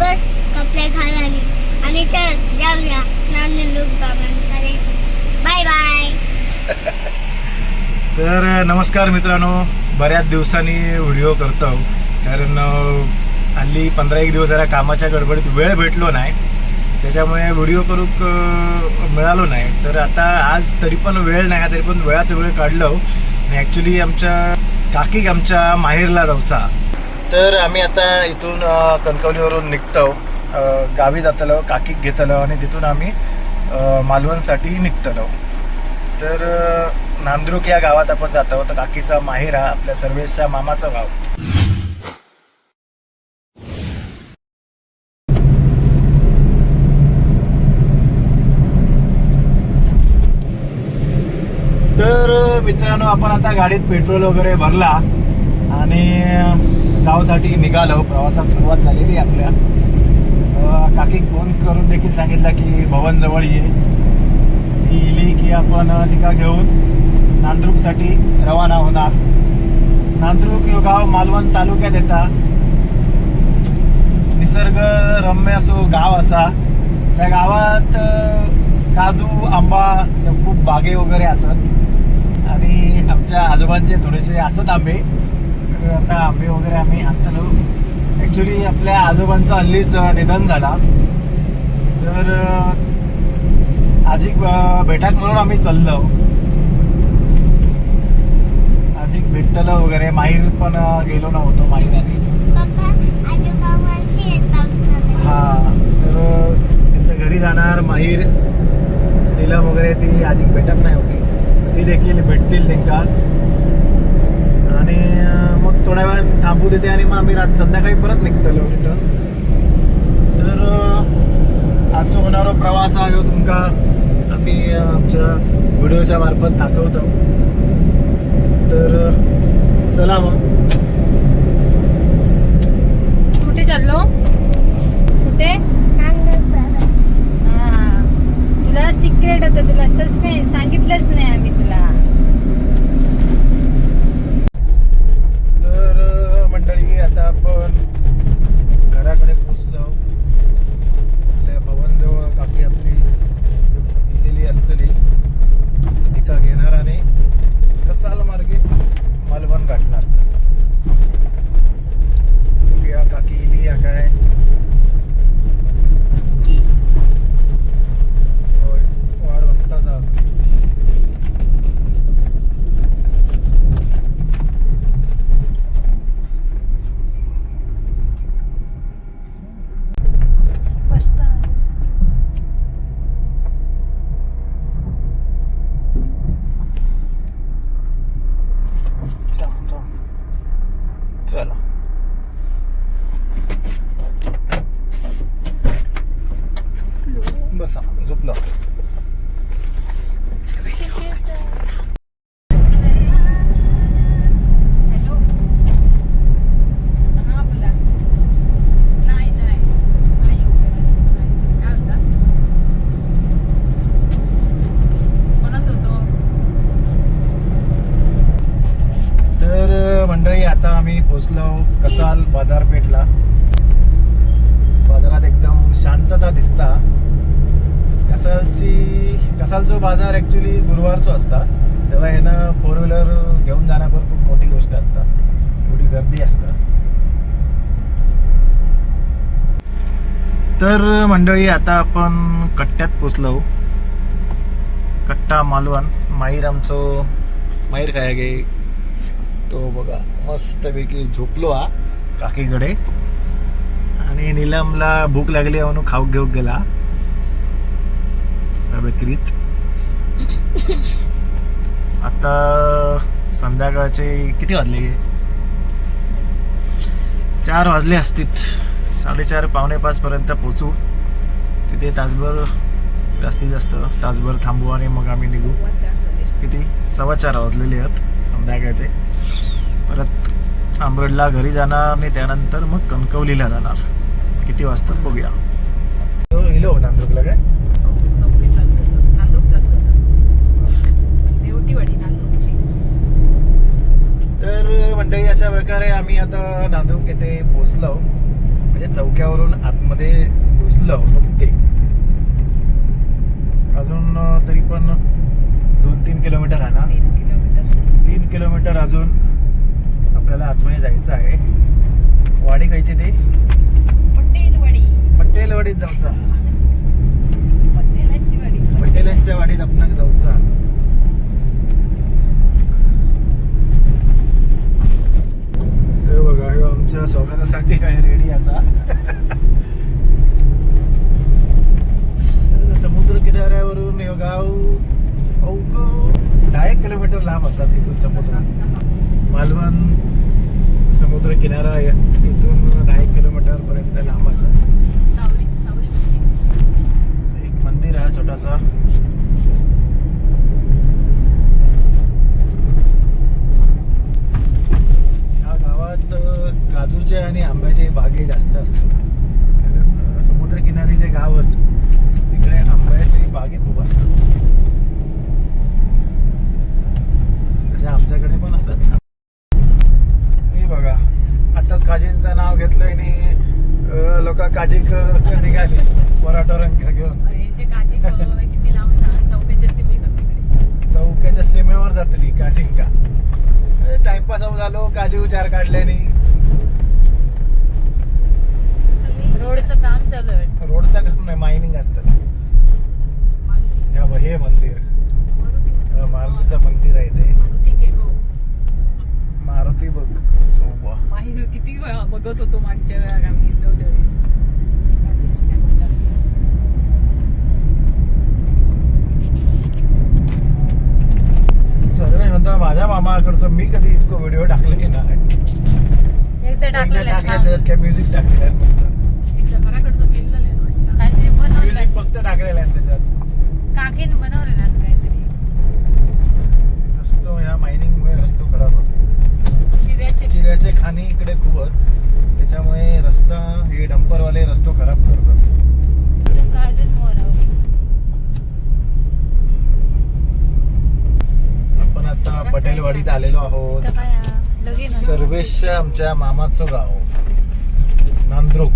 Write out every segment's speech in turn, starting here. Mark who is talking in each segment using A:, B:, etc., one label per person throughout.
A: बस कपडे घालाने आणि चल जाऊया. नांदूर बाबांकडे. बाय बाय
B: तर नमस्कार मित्रांनो. बऱ्याच दिवसांनी व्हिडिओ करतो. कारण हल्ली पंधरा एक दिवस जरा कामाच्या गडबडीत वेळ भेटलो नाही. त्याच्यामुळे व्हिडिओ करूक मिळालो नाही. तर आता आज तरी पण वेळ नाही तरी पण वेळात वेळ काढलो. आणि ॲक्च्युली आमच्या काकीक आमच्या माहेरला जाऊचा. तर आम्ही आता इथून कणकवलीवरून निघतो. गावी जातलो काकीक घेतलो आणि तिथून आम्ही मालवणसाठी निघतलो. तर नांद्रुक या गावात आपण जातो. तर काकीचा माहेर हा आपल्या सर्वेशच्या मामाचं गाव. तर मित्रांनो आपण आता गाडीत पेट्रोल वगैरे भरला. आणि गावसाठी निघालो. प्रवासात सुरुवात झालेली आपल्या. काकी फोन करून देखील सांगितलं की भवन जवळ ये. ती इली की आपण तिका घेऊन नांद्रुकसाठी रवाना होणार. नांद्रुक हे गाव मालवण तालुक्यात येता. निसर्गरम्य असो गाव असा. त्या गावात काजू आंबा खूप बागे वगैरे असत. आणि आमच्या आजोबांचे थोडेसे असत आंबे. तर आता आंबे वगैरे आम्ही आणतलो ॲक्च्युली आपल्या आजोबांचं हल्लीच निधन झाला. तर अ, आजी अ, भेटाक म्हणून आम्ही चाललो. आजी भेटलं वगैरे. माहीर पण गेलो नव्हतो
A: वरती येतात
B: हा तर त्यांच्या घरी जाणार माहीर नीलम वगैरे. ती आजी भेटत नाही होती. ती देखील भेटतील आणि मग थोड्या वेळ थांबू देते आणि मग आम्ही रात संध्याकाळी परत निघतलो रिटर्न तर आजचा होणारा प्रवास हा ह्यो तुमका आम्ही आमच्या व्हिडिओच्या मार्फत दाखवतो. तर चला मग.
C: कुठे चाललो? कुठे? हा. तुला सिक्रेट होतं तुला सस्पेन्स सांगितलंच नाही आम्ही तुला
B: तर अ, मंडळी आता आपण घराकडे पोचलो आपल्या भवनजवळ काकी आपली गेलेली असतली तिका घेणार आणि कसाल मार्गे मालवण गाठणार या काकी इली या काय होय वाढ बघता जा थांब, थांब. चला बसा झोपलो
C: हॅलो हा बोला नाही नाही नाही येऊ करायचं. नाही. काय होता कोणाच होतो
B: तर मंडळी आता आम्ही पोचलो कसाल बाजारपेठला. बाजारात एकदम शांतता दिसता. कसालची कसालचो बाजार ॲक्च्युली गुरुवारचो असता. तेव्हा ह्यानं फोर व्हीलर घेऊन जाण्यावर खूप मोठी गोष्ट असता. थोडी गर्दी असता. तर मंडळी आता आपण कट्ट्यात पोचलो. कट्टा मालवण माहीर आमचो. माहीर काय गे? तो बघा मस्तपैकी झोपलो हा काकीकडे. आणि नीलमला भूक लागली म्हणून खाऊक घेऊक गेला. त्या बेकरीत आता संध्याकाळचे किती वाजले? चार वाजले असतील. साडेचार पावणे पाच पर्यंत पोचू तिथे तासभर जास्तीत जास्त तासभर थांबू आणि मग आम्ही निघू. किती? सव्वा चार वाजलेले आहेत संध्याकाळचे. परत आंबरडला घरी जाणार आणि त्यानंतर मग कणकवलीला जाणार. किती वाजतात बघूया. हिलो नांदुरला काय? तर मंडळी अशा प्रकारे आम्ही आता नांदूर येथे पोचलो म्हणजे चौक्यावरून आतमध्ये घुसलं. मग ते अजून तरी पण दोन तीन किलोमीटर आहे ना?
C: तीन किलोमीटर.
B: अजून आपल्याला आतमध्ये जायचं आहे. वाडी खायची ते?
C: पटेलवाडी.
B: पटेलवाडीत जाऊचा. पटेलांच्या वाडीत आपण जाऊचा हे बघा हे आमच्या रेडी असा समुद्र किनाऱ्यावरून हे गाव अवघं दहा एक किलोमीटर लांब असतात इथून समुद्र. मालवण समुद्र किनारा इथून दहा एक किलोमीटर पर्यंत लांब असा
C: सावरी सावरी मध्ये.
B: एक मंदिर आहे छोटासा या गावात अ, काजूचे आणि आंब्याचे बागे जास्त असतात कारण अ, समुद्रकिनारी जे गाव आहेत तिकडे आंब्याचे बागे खूप असतात तसे आमच्याकडे पण असतात हे बघा आताच काजींचं नाव घेतलंय आणि लोक काजी निघाली. पराठा रंग घेऊन. चौक्याच्या सीमेवर जातली काजिंका टाइमपास झालो काजू चार काढल्याने
C: रोडचं काम चालू आहे.
B: रोडचा काम नाही मायनिंग असतं. हे मंदिर. मारुतीचं मंदिर आहे ते.
C: मारुती
B: बघ सोबा
C: माहिती किती वेळा बघत होतो मागच्या वेळा आम्ही गेलो त्यावेळी राकेश काय म्हणतात?
B: सर्व म्हणतो माझ्या मामाकडचं मी कधी इतकं व्हिडिओ टाकले ना
C: एकदा
B: एकदा
C: टाकलेलं
B: टाकले
C: आहे.
B: त्यात काय म्युझिक टाकले.
D: काहीतरी बनवलं
B: फक्त टाकलेलं आहे त्याच्यात
D: काकीने बनवलं ना काहीतरी
B: रस्तो ह्या मायनिंगमुळे रस्तो खराब होतो
C: चिऱ्याचे
B: खाणी इकडे खूप त्याच्यामुळे रस्ता हे डंपरवाले रस्तो खराब करतात. आपण आता पटेलवाडीत आलेलो आहोत. सर्वेश आमच्या मामाचं गाव. नांद्रुक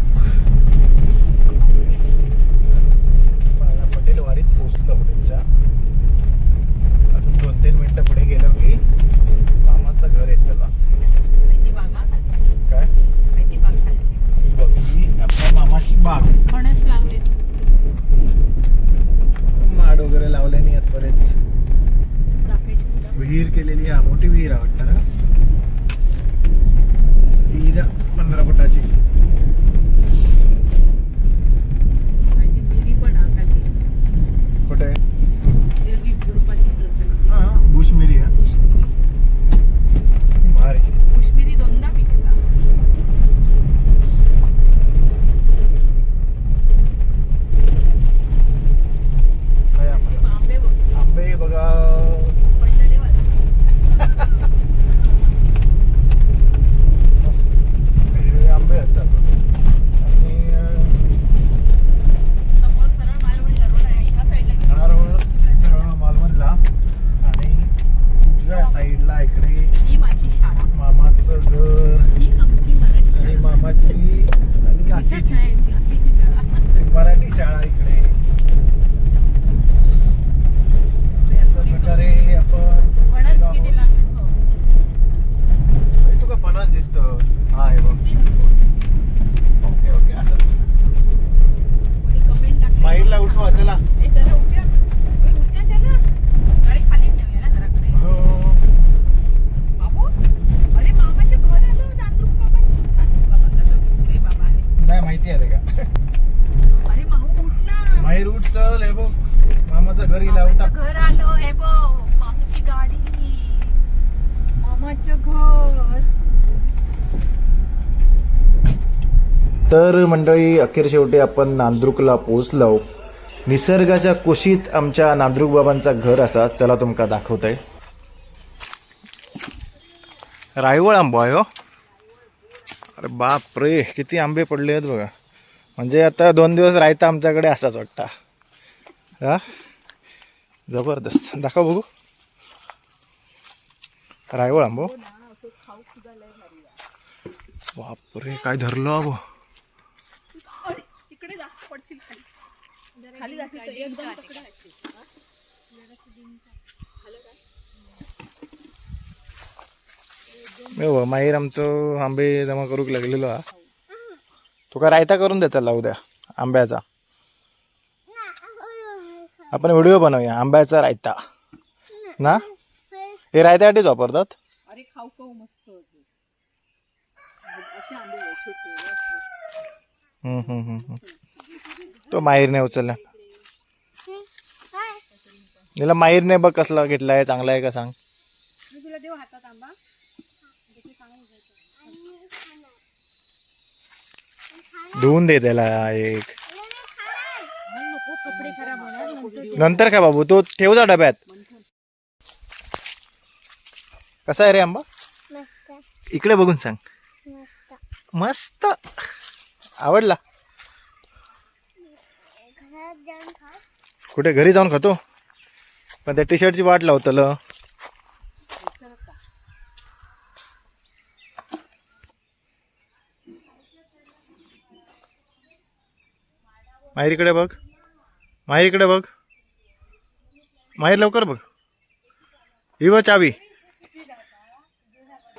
C: माहिती
B: आहे का?
C: अरे माहू उठ ना.
B: माही रूट चल हे बघ. मामाचं घर गेला
C: मामाचं
B: उठा
C: घर आलं हे बघ. मामाची गाडी. मामाचं घर.
B: तर मंडळी अखेर शेवटी आपण नांद्रुकला पोचलो निसर्गाच्या कुशीत आमच्या नांद्रुक बाबांचा घर असा. चला तुमका दाखवतंय. रायवळ आंबा आहे हो. अरे बाप रे किती आंबे पडले आहेत बघा. म्हणजे आता दोन दिवस राहता आमच्याकडे असाच वाटता. हा? जबरदस्त. दाखव बघू. रायवळ आंबो. बाप रे काय धरलो. हो माहीर आमचं आंबे जमा करूक लागलेलो हा. तुका रायता करून देताला उद्या आंब्याचा. आपण व्हिडिओ बनवूया आंब्याचा रायता. ना? हे रायत्यासाठीच वापरतात?
C: अरे खाऊ खाऊ मस्त आहे.
B: तो माहीरने उचलला. तिला माहीरने बघ कसला घेतलाय चांगला आहे का सांग.
C: मी तुला देऊ हातात आंबा.
B: धुवून दे त्याला एक.
C: नंतर
B: काय बाबू तो ठेव जा डब्यात. कसा आहे रे आंबा?
A: मस्त.
B: इकडे बघून सांग.
A: मस्त.
B: मस्त. आवडला?
A: खा.
B: कुठे? घरी जाऊन खातो. पण त्या टी शर्टची वाट लावतलं. माहेरीकडे बघ. माहेरीकडे बघ. माहेर लवकर बघ. ही व चावी.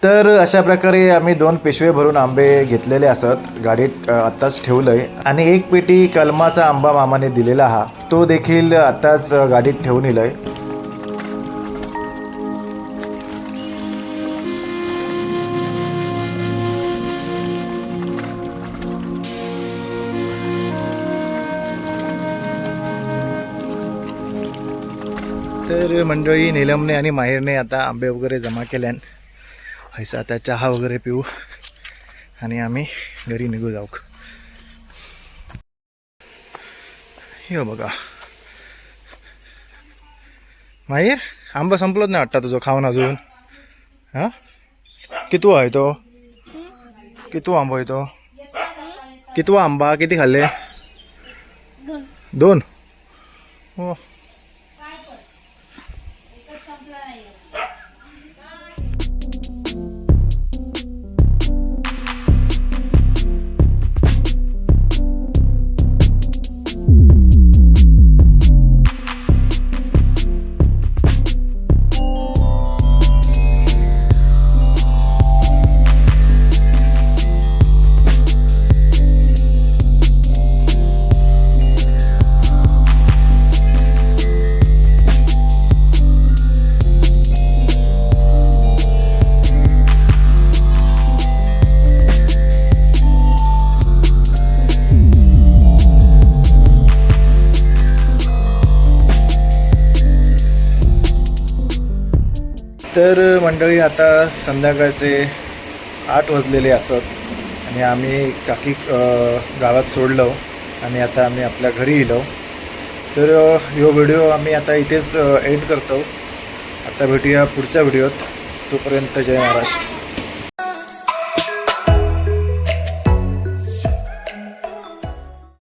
B: तर अशा प्रकारे आम्ही दोन पिशवे भरून आंबे घेतलेले असत. गाडीत आत्ताच आत्ताच ठेवलंय. आणि एक पेटी कलमाचा आंबा मामाने दिलेला हा. तो देखील आत्ताच गाडीत ठेवून आहे तर मंडळी निलमने आणि माहेरने आता आंबे वगैरे जमा केल्यान हैसा आता चहा वगैरे पिऊ आणि आम्ही घरी निघू जाऊ हो बघा. माहीर आंबा संपलोच नाही वाटतं तुझं खाऊन अजून? हा? कितवा आहे तो? कितवा आंबा आहे तो? कितवा आंबा? किती खाल्ले? दोन? हो. तर मंडळी आता संध्याकाळचे आठ वाजलेले असत आणि आम्ही काकी गावात सोडलो आणि आता आम्ही आपल्या घरी येलो. तर यो ह्यो व्हिडिओ आम्ही आता इथेच एंड करतो. आता भेटूया पुढच्या व्हिडिओत. तोपर्यंत जय महाराष्ट्र.